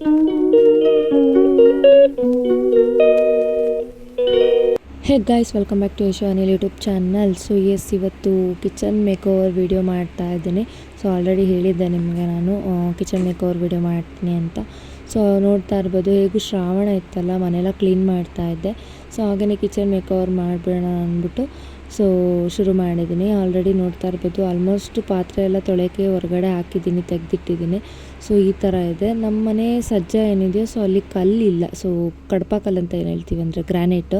Hey guys welcome back to Yasho Anil YouTube channel so yes ಇವತ್ತು kitchen makeover video ಮಾಡ್ತಾ ಇದ್ದೀನಿ. So already ಹೇಳಿದ್ದೆ ನಿಮಗೆ ನಾನು ಕಿಚನ್ ಮೇಕ್ ಓವರ್ ವೀಡಿಯೋ ಮಾಡ್ತೀನಿ ಅಂತ. ಸೊ ನೋಡ್ತಾ ಇರ್ಬೋದು, ಹೇಗೂ ಶ್ರಾವಣ ಇತ್ತಲ್ಲ, ಮನೆಯೆಲ್ಲ ಕ್ಲೀನ್ ಮಾಡ್ತಾ ಇದ್ದೆ. ಸೊ ಹಾಗೆಯೇ ಕಿಚನ್ ಮೇಕ್ ಓವರ್ ಮಾಡಿಬಿಡೋಣ ಅಂದ್ಬಿಟ್ಟು ಸೊ ಶುರು ಮಾಡಿದ್ದೀನಿ. ಆಲ್ರೆಡಿ ನೋಡ್ತಾ ಇರ್ಬೋದು ಆಲ್ಮೋಸ್ಟ್ ಪಾತ್ರೆ ಎಲ್ಲ ತೊಳೆಯೋಕ್ಕೆ ಹೊರಗಡೆ ಹಾಕಿದ್ದೀನಿ, ತೆಗೆದಿಟ್ಟಿದ್ದೀನಿ. ಸೊ ಈ ಥರ ಇದೆ. ನಮ್ಮ ಮನೆ ಸಜ್ಜ ಏನಿದೆಯೋ ಸೊ ಅಲ್ಲಿ ಕಲ್ಲಿಲ್ಲ. ಸೊ ಕಡಪ ಕಲ್ಲು ಅಂತ ಏನು ಹೇಳ್ತೀವಿ ಅಂದರೆ ಗ್ರಾನೈಟು.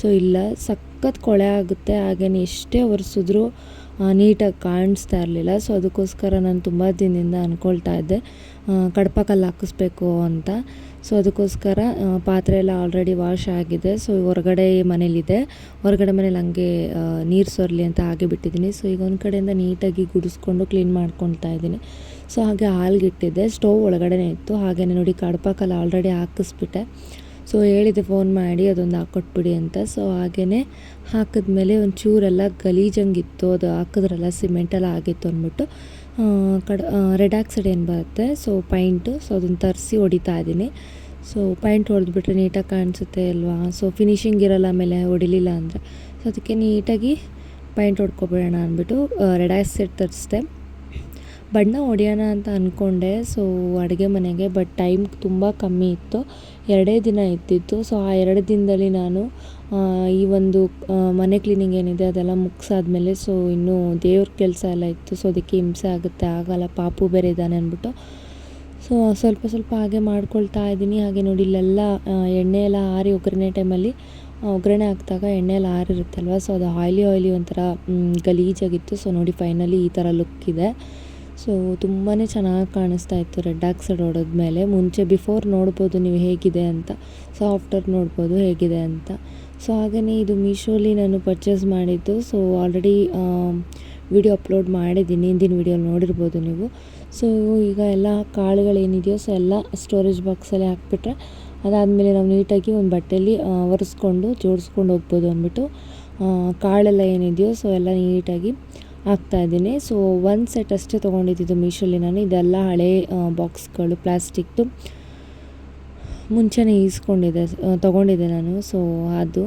ಸೊ ಇಲ್ಲ. ಸಖತ್ ಕೊಳೆ ಆಗುತ್ತೆ. ಹಾಗೇನೆ ಎಷ್ಟೇ ಒರೆಸಿದ್ರು ನೀಟಾಗಿ ಕಾಣಿಸ್ತಾ ಇರಲಿಲ್ಲ. ಸೊ ಅದಕ್ಕೋಸ್ಕರ ನಾನು ತುಂಬ ದಿನದಿಂದ ಅಂದ್ಕೊಳ್ತಾ ಇದ್ದೆ. ಕಡಪ ಕಲ್ಲು ಹಾಕಿಸ್ಬೇಕು ಅಂತ. ಸೊ ಅದಕ್ಕೋಸ್ಕರ ಪಾತ್ರೆ ಎಲ್ಲ ಆಲ್ರೆಡಿ ವಾಶ್ ಆಗಿದೆ. ಸೊ ಹೊರಗಡೆ ಮನೇಲಿದೆ. ಹೊರಗಡೆ ಮನೇಲಿ ಹಂಗೆ ನೀರು ಸೊರಲಿ ಅಂತ ಹಾಗೆ ಬಿಟ್ಟಿದ್ದೀನಿ. ಸೊ ಈಗ ಒಂದು ಕಡೆಯಿಂದ ನೀಟಾಗಿ ಗುಡಿಸ್ಕೊಂಡು ಕ್ಲೀನ್ ಮಾಡ್ಕೊಳ್ತಾ ಇದ್ದೀನಿ. ಸೊ ಹಾಗೆ ಹಾಲ್ಗಿಟ್ಟಿದ್ದೆ. ಸ್ಟೋವ್ ಒಳಗಡೆ ಇತ್ತು. ಹಾಗೆಯೇ ನೋಡಿ ಕಡಪಾಕಲ್ಲ ಕಲ್ಲು ಆಲ್ರೆಡಿ ಹಾಕಿಸ್ಬಿಟ್ಟೆ. ಸೊ ಹೇಳಿದೆ ಫೋನ್ ಮಾಡಿ, ಅದೊಂದು ಹಾಕೊಟ್ಬಿಡಿ ಅಂತ. ಸೊ ಹಾಗೆಯೇ ಹಾಕಿದ್ಮೇಲೆ ಒಂಚೂರೆಲ್ಲ ಗಲೀಜಂಗಿತ್ತು ಅದು ಹಾಕಿದ್ರಲ್ಲ ಸಿಮೆಂಟೆಲ್ಲ ಆಗಿತ್ತು ಅಂದ್ಬಿಟ್ಟು. ಕಡ ರೆಡ್ ಏನು ಬರುತ್ತೆ. ಸೊ ಪೈಂಟು ಸೊ ಅದನ್ನು ತರಿಸಿ ಹೊಡಿತಾ ಇದ್ದೀನಿ. ಸೊ ಪೈಂಟ್ ಹೊಡೆದ್ಬಿಟ್ರೆ ನೀಟಾಗಿ ಕಾಣಿಸುತ್ತೆ ಅಲ್ವಾ? ಸೊ ಫಿನಿಶಿಂಗ್ ಇರೋಲ್ಲ ಆಮೇಲೆ ಹೊಡಿಲಿಲ್ಲ ಅಂದರೆ. ಸೊ ಅದಕ್ಕೆ ನೀಟಾಗಿ ಪೈಂಟ್ ಹೊಡ್ಕೊಬಿಡೋಣ ಅಂದ್ಬಿಟ್ಟು ರೆಡ್ ಆಕ್ಸೈಡ್ ತರಿಸ್ದೆ. ಬಣ್ಣ ಹೊಡೆಯೋಣ ಅಂತ ಅಂದ್ಕೊಂಡೆ ಸೊ ಅಡುಗೆ ಮನೆಗೆ ಬಟ್ ಟೈಮ್ ತುಂಬ ಕಮ್ಮಿ ಇತ್ತು. ಎರಡೇ ದಿನ ಇದ್ದಿತ್ತು. ಸೊ ಆ ಎರಡು ದಿನದಲ್ಲಿ ನಾನು ಈ ಒಂದು ಮನೆ ಕ್ಲೀನಿಂಗ್ ಏನಿದೆ ಅದೆಲ್ಲ ಮುಗಿಸಾದ್ಮೇಲೆ ಸೊ ಇನ್ನೂ ದೇವ್ರ ಕೆಲಸ ಎಲ್ಲ ಇತ್ತು. ಸೊ ಅದಕ್ಕೆ ಹಿಂಸೆ ಆಗುತ್ತೆ. ಆಗಲ್ಲ, ಪಾಪು ಬೇರೆ ಇದ್ದಾನೆ ಅಂದ್ಬಿಟ್ಟು. ಸೊ ಸ್ವಲ್ಪ ಸ್ವಲ್ಪ ಹಾಗೆ ಮಾಡ್ಕೊಳ್ತಾ ಇದ್ದೀನಿ. ಹಾಗೆ ನೋಡಿ, ಇಲ್ಲೆಲ್ಲ ಎಣ್ಣೆ ಎಲ್ಲ ಆರಿ ಒಗ್ಗರಣೆ ಟೈಮಲ್ಲಿ ಒಗ್ಗರಣೆ ಹಾಕಿದಾಗ ಎಣ್ಣೆ ಎಲ್ಲ ಆರಿರುತ್ತಲ್ವ? ಸೊ ಅದು ಆಯ್ಲಿ ಆಯ್ಲಿ ಒಂಥರ ಗಲೀಜಾಗಿತ್ತು. ಸೊ ನೋಡಿ ಫೈನಲಿ ಈ ಥರ ಲುಕ್ ಇದೆ. ಸೊ ತುಂಬಾ ಚೆನ್ನಾಗಿ ಕಾಣಿಸ್ತಾ ಇತ್ತು ರೆಡ್ ಆಕ್ಸೈಡ್ ಹೊಡೆದ್ಮೇಲೆ ಮುಂಚೆ ಬಿಫೋರ್ ನೋಡ್ಬೋದು ನೀವು ಹೇಗಿದೆ ಅಂತ ಸೊ ಆಫ್ಟರ್ ನೋಡ್ಬೋದು ಹೇಗಿದೆ ಅಂತ. ಸೊ ಹಾಗೆಯೇ ಇದು ಮೀಶೋಲಿ ನಾನು ಪರ್ಚೇಸ್ ಮಾಡಿದ್ದು. ಸೊ ಆಲ್ರೆಡಿ ವಿಡಿಯೋ ಅಪ್ಲೋಡ್ ಮಾಡಿದ್ದೀನಿ. ಹಿಂದಿನ ವಿಡಿಯೋ ನೋಡಿರ್ಬೋದು ನೀವು. ಸೊ ಈಗ ಎಲ್ಲ ಕಾಳುಗಳೇನಿದೆಯೋ ಸೊ ಎಲ್ಲ ಸ್ಟೋರೇಜ್ ಬಾಕ್ಸಲ್ಲಿ ಹಾಕ್ಬಿಟ್ರೆ, ಅದಾದಮೇಲೆ ನಾವು ನೀಟಾಗಿ ಒಂದು ಬಟ್ಟೆಯಲ್ಲಿ ಒರೆಸ್ಕೊಂಡು ಜೋಡಿಸ್ಕೊಂಡು ಹೋಗ್ಬೋದು ಅಂದ್ಬಿಟ್ಟು ಕಾಳೆಲ್ಲ ಏನಿದೆಯೋ ಸೊ ಎಲ್ಲ ನೀಟಾಗಿ ಹಾಕ್ತಾಯಿದ್ದೀನಿ ಸೊ ಒಂದು ಸೆಟ್ ಅಷ್ಟೇ ತೊಗೊಂಡಿದ್ದು ಮೀಶೋಲಿ ನಾನು. ಇದೆಲ್ಲ ಹಳೆ ಬಾಕ್ಸ್ಗಳು ಪ್ಲಾಸ್ಟಿಕ್ದು ಮುಂಚೆನೇ ಈಸ್ಕೊಂಡಿದ್ದೆ ತೊಗೊಂಡಿದ್ದೆ ನಾನು. ಸೊ ಅದು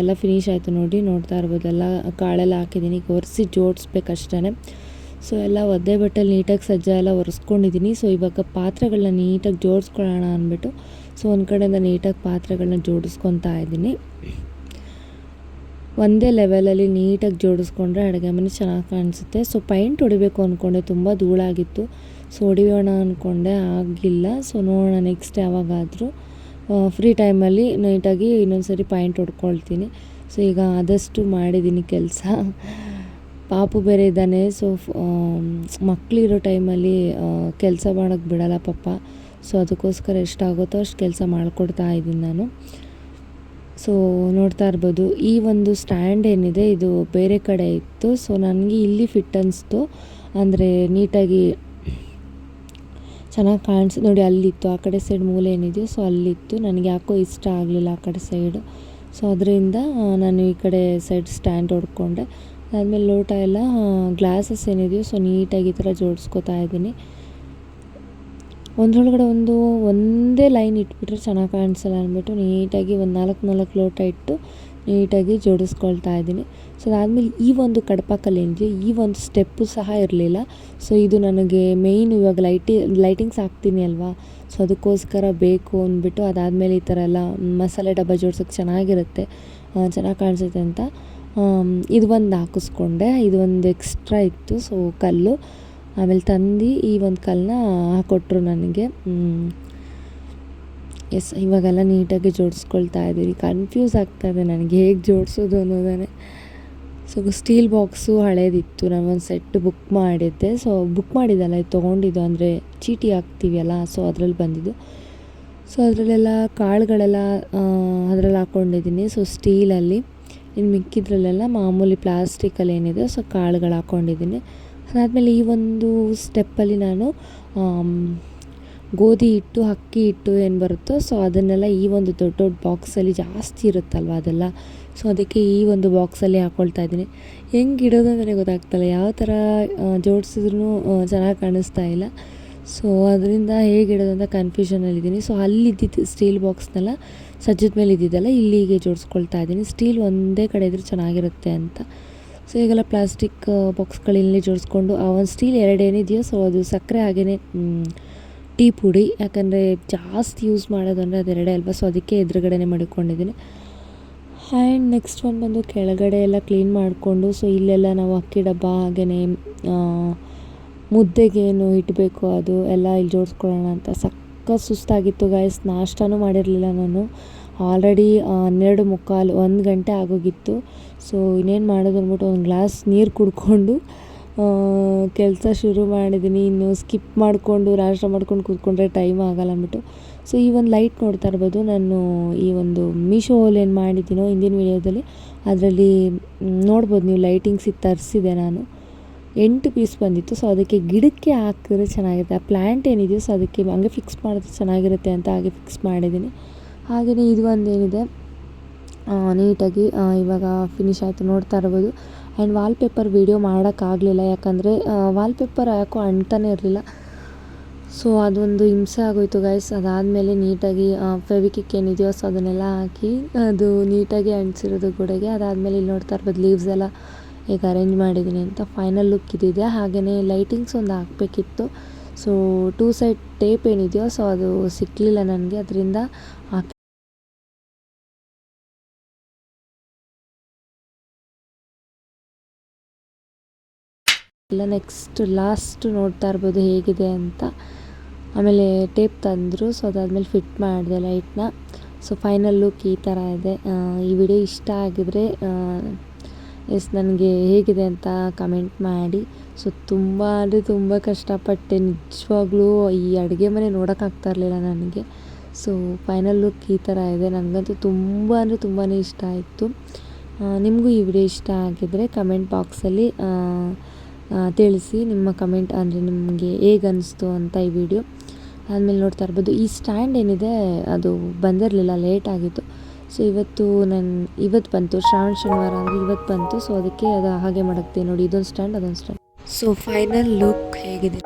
ಎಲ್ಲ ಫಿನಿಶ್ ಆಯಿತು ನೋಡಿ, ನೋಡ್ತಾ ಇರ್ಬೋದು. ಎಲ್ಲ ಕಾಳೆಲ್ಲ ಹಾಕಿದ್ದೀನಿ. ಒರೆಸಿ ಜೋಡಿಸ್ಬೇಕಷ್ಟೇ ಸೊ ಎಲ್ಲ ಒದ್ದೆ ಬಟ್ಟೆಲಿ ನೀಟಾಗಿ ಸಜ್ಜ ಎಲ್ಲ ಒರೆಸ್ಕೊಂಡಿದ್ದೀನಿ. ಸೊ ಇವಾಗ ಪಾತ್ರೆಗಳನ್ನ ನೀಟಾಗಿ ಜೋಡಿಸ್ಕೊಳ್ಳೋಣ ಅಂದ್ಬಿಟ್ಟು ಸೊ ಒಂದು ಕಡೆಯಿಂದ ನೀಟಾಗಿ ಪಾತ್ರೆಗಳನ್ನ ಜೋಡಿಸ್ಕೊತಾ ಇದ್ದೀನಿ. ಒಂದೇ ಲೆವೆಲಲ್ಲಿ ನೀಟಾಗಿ ಜೋಡಿಸ್ಕೊಂಡ್ರೆ ಅಡುಗೆ ಮನೆ ಚೆನ್ನಾಗಿ ಕಾಣಿಸುತ್ತೆ. ಸೊ ಪೈಂಟ್ ಹೊಡಿಬೇಕು ಅಂದ್ಕೊಂಡೆ ತುಂಬ ಧೂಳಾಗಿತ್ತು. ಸೊ ಹೊಡಿಯೋಣ ಅಂದ್ಕೊಂಡೆ ಆಗಿಲ್ಲ. ಸೊ ನೋಡೋಣ ನೆಕ್ಸ್ಟ್ ಯಾವಾಗಾದರೂ. ಫ್ರೀ ಟೈಮಲ್ಲಿ ನೀಟಾಗಿ ಇನ್ನೊಂದು ಸರಿ ಪಾಯಿಂಟ್ ಹೊಡ್ಕೊಳ್ತೀನಿ. ಸೊ ಈಗ ಆದಷ್ಟು ಮಾಡಿದ್ದೀನಿ ಕೆಲಸ. ಪಾಪು ಬೇರೆ ಇದ್ದಾನೆ. ಸೊ ಮಕ್ಕಳಿರೋ ಟೈಮಲ್ಲಿ ಕೆಲಸ ಮಾಡೋಕ್ಕೆ ಬಿಡಲ್ಲ ಪಪ್ಪ ಸೊ ಅದಕ್ಕೋಸ್ಕರ ಎಷ್ಟಾಗುತ್ತೋ ಅಷ್ಟು ಕೆಲಸ ಮಾಡಿಕೊಡ್ತಾ ಇದ್ದೀನಿ ನಾನು. ಸೊ ನೋಡ್ತಾ ಇರ್ಬೋದು. ಈ ಒಂದು ಸ್ಟ್ಯಾಂಡ್ ಏನಿದೆ, ಇದು ಬೇರೆ ಕಡೆ ಇತ್ತು. ಸೊ ನನಗೆ ಇಲ್ಲಿ ಫಿಟ್ ಅನಿಸ್ತು. ಅಂದರೆ, ನೀಟಾಗಿ ಚೆನ್ನಾಗಿ ಕಾಣಿಸ್, ನೋಡಿ, ಅಲ್ಲಿತ್ತು. ಆ ಕಡೆ ಸೈಡ್ ಮೂಲೆ ಏನಿದೆಯೋ ಸೊ ಅಲ್ಲಿತ್ತು. ನನಗೆ ಯಾಕೋ ಇಷ್ಟ ಆಗಲಿಲ್ಲ ಆ ಕಡೆ ಸೈಡು ಸೊ ಅದರಿಂದ ನಾನು ಈ ಕಡೆ ಸೈಡ್ ಸ್ಟ್ಯಾಂಡ್ ಹೊಡ್ಕೊಂಡೆ. ಅದಾದಮೇಲೆ ಲೋಟ ಎಲ್ಲ ಗ್ಲಾಸಸ್ ಏನಿದೆಯೋ ಸೊ ನೀಟಾಗಿ ಈ ಥರ ಜೋಡಿಸ್ಕೊತಾ ಇದ್ದೀನಿ. ಒಂದರೊಳಗಡೆ ಒಂದು ಒಂದೇ ಲೈನ್ ಇಟ್ಬಿಟ್ರೆ ಚೆನ್ನಾಗಿ ಕಾಣಿಸಲ್ಲ ಅಂದ್ಬಿಟ್ಟು ನೀಟಾಗಿ ಒಂದು ನಾಲ್ಕು ನಾಲ್ಕು ಲೋಟ ಇಟ್ಟು ನೀಟಾಗಿ ಜೋಡಿಸ್ಕೊಳ್ತಾ ಇದ್ದೀನಿ. ಸೊ ಅದಾದಮೇಲೆ ಈ ಒಂದು ಕಡಪ ಏನಿದೆ ಈ ಒಂದು ಸ್ಟೆಪ್ಪು ಸಹ ಇರಲಿಲ್ಲ. ಸೊ ಇದು ನನಗೆ ಮೇಯ್ನ್ ಇವಾಗ ಲೈಟಿ ಲೈಟಿಂಗ್ಸ್ ಹಾಕ್ತೀನಿ ಅಲ್ವಾ? ಸೊ ಅದಕ್ಕೋಸ್ಕರ ಬೇಕು ಅಂದ್ಬಿಟ್ಟು ಅದಾದಮೇಲೆ ಈ ಥರ ಎಲ್ಲ ಮಸಾಲೆ ಡಬ್ಬ ಜೋಡ್ಸೋಕ್ಕೆ ಚೆನ್ನಾಗಿರುತ್ತೆ. ಚೆನ್ನಾಗಿ ಕಾಣಿಸುತ್ತೆ ಅಂತ. ಇದು ಒಂದು ಹಾಕಿಸ್ಕೊಂಡೆ. ಇದು ಒಂದು ಎಕ್ಸ್ಟ್ರಾ ಇತ್ತು. ಸೊ ಕಲ್ಲು. ಆಮೇಲೆ ತಂದು ಈ ಒಂದು ಕಲ್ಲನ್ನ ಕೊಟ್ಟರು ನನಗೆ. ಎಸ್, ಇವಾಗೆಲ್ಲ ನೀಟಾಗಿ ಜೋಡಿಸ್ಕೊಳ್ತಾ ಇದ್ದೀವಿ ಕನ್ಫ್ಯೂಸ್ ಆಗ್ತಾಯಿದೆ ನನಗೆ. ಹೇಗೆ ಜೋಡಿಸೋದು ಅನ್ನೋದೇ ಸೊ ಸ್ಟೀಲ್ ಬಾಕ್ಸು ಹಳೇದಿತ್ತು. ನಾನು ಒಂದು ಸೆಟ್ ಬುಕ್ ಮಾಡಿದ್ದೆ. ಸೊ ಬುಕ್ ಮಾಡಿದ್ದಲ್ಲ, ಇದು ತೊಗೊಂಡಿದ್ದು. ಅಂದರೆ ಚೀಟಿ ಹಾಕ್ತೀವಲ್ಲ ಸೊ ಅದರಲ್ಲಿ ಬಂದಿದ್ದು. ಸೊ ಅದರಲ್ಲೆಲ್ಲ ಕಾಳುಗಳೆಲ್ಲ ಅದರಲ್ಲಿ ಹಾಕ್ಕೊಂಡಿದ್ದೀನಿ ಸೊ ಸ್ಟೀಲಲ್ಲಿ ಇನ್ನು ಮಿಕ್ಕಿದ್ರಲ್ಲೆಲ್ಲ ಮಾಮೂಲಿ ಪ್ಲಾಸ್ಟಿಕಲ್ಲಿ ಏನಿದೆ ಸೊ ಕಾಳುಗಳು ಹಾಕ್ಕೊಂಡಿದ್ದೀನಿ ಅದಾದಮೇಲೆ ಈ ಒಂದು ಸ್ಟೆಪ್ಪಲ್ಲಿ ನಾನು ಗೋಧಿ ಹಿಟ್ಟು, ಅಕ್ಕಿ ಹಿಟ್ಟು ಏನು ಬರುತ್ತೋ ಸೊ ಅದನ್ನೆಲ್ಲ ಈ ಒಂದು ದೊಡ್ಡ ದೊಡ್ಡ ಬಾಕ್ಸಲ್ಲಿ ಜಾಸ್ತಿ ಇರುತ್ತಲ್ವ ಅದೆಲ್ಲ? ಸೊ ಅದಕ್ಕೆ ಈ ಒಂದು ಬಾಕ್ಸಲ್ಲಿ ಹಾಕ್ಕೊಳ್ತಾ ಇದ್ದೀನಿ. ಹೆಂಗೆ ಇಡೋದು ಅಂದರೆ ಗೊತ್ತಾಗ್ತಲ್ಲ. ಯಾವ ಥರ ಜೋಡಿಸಿದ್ರೂ ಚೆನ್ನಾಗಿ ಕಾಣಿಸ್ತಾ ಇಲ್ಲ. ಸೊ ಅದರಿಂದ ಹೇಗೆ ಇಡೋದು ಅಂತ ಕನ್ಫ್ಯೂಷನಲ್ಲಿದ್ದೀನಿ ಸೊ ಅಲ್ಲಿದ್ದಿದ್ದು ಸ್ಟೀಲ್ ಬಾಕ್ಸ್ನೆಲ್ಲ ಸಜ್ಜದ ಮೇಲೆ ಇದ್ದಿದ್ದಲ್ಲ ಇಲ್ಲಿಗೆ ಜೋಡಿಸ್ಕೊಳ್ತಾ ಇದ್ದೀನಿ. ಸ್ಟೀಲ್ ಒಂದೇ ಕಡೆ ಇದ್ರೆ ಚೆನ್ನಾಗಿರುತ್ತೆ ಅಂತ. ಸೊ ಈಗೆಲ್ಲ ಪ್ಲಾಸ್ಟಿಕ್ ಬಾಕ್ಸ್ಗಳಲ್ಲಿ ಜೋಡಿಸ್ಕೊಂಡು, ಆ ಒಂದು ಸ್ಟೀಲ್ ಎರಡು ಏನಿದೆಯೋ ಸೊ ಅದು ಸಕ್ಕರೆ ಹಾಗೆಯೇ ಟೀ ಪುಡಿ, ಯಾಕಂದರೆ ಜಾಸ್ತಿ ಯೂಸ್ ಮಾಡೋದಂದರೆ ಅದೆರಡೇ ಅಲ್ವಾ? ಸೊ ಅದಕ್ಕೆ ಎದುರುಗಡೆನೇ ಮಡಿಕೊಂಡಿದ್ದೀನಿ. ಆ್ಯಂಡ್ ನೆಕ್ಸ್ಟ್ ಒಂದು ಬಂದು ಕೆಳಗಡೆ ಎಲ್ಲ ಕ್ಲೀನ್ ಮಾಡಿಕೊಂಡು, ಸೊ ಇಲ್ಲೆಲ್ಲ ನಾವು ಅಕ್ಕಿ ಡಬ್ಬ ಹಾಗೆಯೇ ಮುದ್ದೆಗೇನು ಇಡಬೇಕು ಅದು ಎಲ್ಲ ಇಲ್ಲಿ ಜೋಡಿಸ್ಕೊಳ್ಳೋಣ ಅಂತ. ಸಕ್ಕ ಸುಸ್ತಾಗಿತ್ತು ಗಾಯಸ್ ನಾಷ್ಟನೂ ಮಾಡಿರಲಿಲ್ಲ ನಾನು. ಆಲ್ರೆಡಿ ಹನ್ನೆರಡು ಮುಕ್ಕಾಲು, ಒಂದು ಗಂಟೆ ಆಗೋಗಿತ್ತು. ಸೊ, ಇನ್ನೇನು ಮಾಡೋದು ಅಂದ್ಬಿಟ್ಟು ಒಂದು ಗ್ಲಾಸ್ ನೀರು ಕುಡ್ಕೊಂಡು ಕೆಲಸ ಶುರು ಮಾಡಿದ್ದೀನಿ ಇನ್ನು ಸ್ಕಿಪ್ ಮಾಡಿಕೊಂಡು, ರಾಷ್ಟ್ರ ಮಾಡ್ಕೊಂಡು ಕೂತ್ಕೊಂಡ್ರೆ ಟೈಮ್ ಆಗಲ್ಲ ಅಂದ್ಬಿಟ್ಟು. ಸೊ, ಈ ಒಂದು ಲೈಟ್ ನೋಡ್ತಾ ಇರ್ಬೋದು. ನಾನು ಈ ಒಂದು ಮೀಶೋಲ್ಲಿ ಏನು ಮಾಡಿದ್ದೀನೋ ಹಿಂದಿನ ವಿಡಿಯೋದಲ್ಲಿ, ಅದರಲ್ಲಿ ನೋಡ್ಬೋದು ನೀವು ಲೈಟಿಂಗ್ಸಿಗೆ ತರಿಸಿದೆ ನಾನು. ಎಂಟು ಪೀಸ್ ಬಂದಿತ್ತು. ಸೊ, ಅದಕ್ಕೆ ಗಿಡಕ್ಕೆ ಹಾಕಿದ್ರೆ ಚೆನ್ನಾಗಿರುತ್ತೆ. ಆ ಪ್ಲ್ಯಾಂಟ್ ಏನಿದೆಯೋ, ಸೊ, ಅದಕ್ಕೆ ಹಂಗೆ ಫಿಕ್ಸ್ ಮಾಡಿದ್ರೆ ಚೆನ್ನಾಗಿರುತ್ತೆ ಅಂತ ಹಾಗೆ ಫಿಕ್ಸ್ ಮಾಡಿದ್ದೀನಿ ಹಾಗೆಯೇ ಇದು ಒಂದೇನಿದೆ. ನೀಟಾಗಿ ಇವಾಗ ಫಿನಿಶ್ ಆಯಿತು ನೋಡ್ತಾ ಇರ್ಬೋದು. ಆ್ಯಂಡ್ ವಾಲ್ಪೇಪರ್ ವೀಡಿಯೋ ಮಾಡೋಕ್ಕಾಗಲಿಲ್ಲ, ಯಾಕಂದರೆ ವಾಲ್ಪೇಪರ್ ಯಾಕೋ ಅಂಟ್ತಾನೆ ಇರಲಿಲ್ಲ. ಸೊ ಅದೊಂದು ಹಿಂಸೆ ಆಗೋಯ್ತು ಗೈಸ್ ಅದಾದಮೇಲೆ ನೀಟಾಗಿ ಫೆವಿಕಿಕ್ ಏನಿದೆಯೋ ಸೊ ಅದನ್ನೆಲ್ಲ ಹಾಕಿ, ಅದು ನೀಟಾಗಿ ಅಂಟಿಸಿರೋದು ಗೋಡೆಗೆ. ಅದಾದಮೇಲೆ ಇಲ್ಲಿ ನೋಡ್ತಾ ಇರ್ಬೋದು ಲೀವ್ಸ್ ಎಲ್ಲ ಈಗ ಅರೇಂಜ್ ಮಾಡಿದ್ದೀನಿ ಅಂತ ಫೈನಲ್ ಲುಕ್ ಇದಿದೆ. ಹಾಗೆಯೇ ಲೈಟಿಂಗ್ಸ್ ಒಂದು ಹಾಕಬೇಕಿತ್ತು. ಸೊ ಟೂ ಸೈಡ್ ಟೇಪ್ ಏನಿದೆಯೋ ಸೊ ಅದು ಸಿಕ್ಕಲಿಲ್ಲ ನನಗೆ. ಅದರಿಂದ ಎಲ್ಲ ನೆಕ್ಸ್ಟ್ ಲಾಸ್ಟ್ ನೋಡ್ತಾ ಇರ್ಬೋದು ಹೇಗಿದೆ ಅಂತ. ಆಮೇಲೆ ಟೇಪ್ ತಂದರು ಸೊ ಅದಾದಮೇಲೆ ಫಿಟ್ ಮಾಡಿದೆ ಲೈಟ್ನ ಸೊ ಫೈನಲ್ ಲುಕ್ ಈ ಥರ ಇದೆ. ಈ ವಿಡಿಯೋ ಇಷ್ಟ ಆಗಿದರೆ ಎಸ್ ನನಗೆ ಹೇಗಿದೆ ಅಂತ ಕಮೆಂಟ್ ಮಾಡಿ. ಸೊ ತುಂಬ ಅಂದರೆ ತುಂಬ ಕಷ್ಟಪಟ್ಟೆ, ನಿಜವಾಗ್ಲೂ ಈ ಅಡುಗೆ ಮನೆ ನೋಡೋಕ್ಕಾಗ್ತಾ ಇರಲಿಲ್ಲ ನನಗೆ. ಸೊ ಫೈನಲ್ ಲುಕ್ ಈ ಥರ ಇದೆ. ನನಗಂತೂ ತುಂಬ ಅಂದರೆ ತುಂಬಾ ಇಷ್ಟ ಆಯಿತು. ನಿಮಗೂ ಈ ವಿಡಿಯೋ ಇಷ್ಟ ಆಗಿದ್ದರೆ ಕಮೆಂಟ್ ಬಾಕ್ಸಲ್ಲಿ ತಿಳಿಸಿ ನಿಮ್ಮ ಕಮೆಂಟ್ ಅಂದರೆ ನಿಮಗೆ ಹೇಗೆ ಅನ್ನಿಸ್ತು ಅಂತ ಈ ವಿಡಿಯೋ ಆದಮೇಲೆ ನೋಡ್ತಾ ಇರ್ಬೋದು, ಈ ಸ್ಟ್ಯಾಂಡ್ ಏನಿದೆ ಅದು ಬಂದಿರಲಿಲ್ಲ ಲೇಟ್ ಆಗಿತ್ತು. ಸೊ ಇವತ್ತು ನನ್ನ ಇವತ್ತು ಬಂತು, ಶ್ರಾವಣ ಶನಿವಾರ ಅಂದರೆ ಇವತ್ತು ಬಂತು. ಸೊ ಅದಕ್ಕೆ ಅದು ಹಾಗೆ ಮಾಡಕ್ತೀನಿ ನೋಡಿ, ಇದೊಂದು ಸ್ಟ್ಯಾಂಡ್ ಅದೊಂದು ಸ್ಟ್ಯಾಂಡ್ ಸೊ ಫೈನಲ್ ಲುಕ್ ಹೇಗಿದೆ.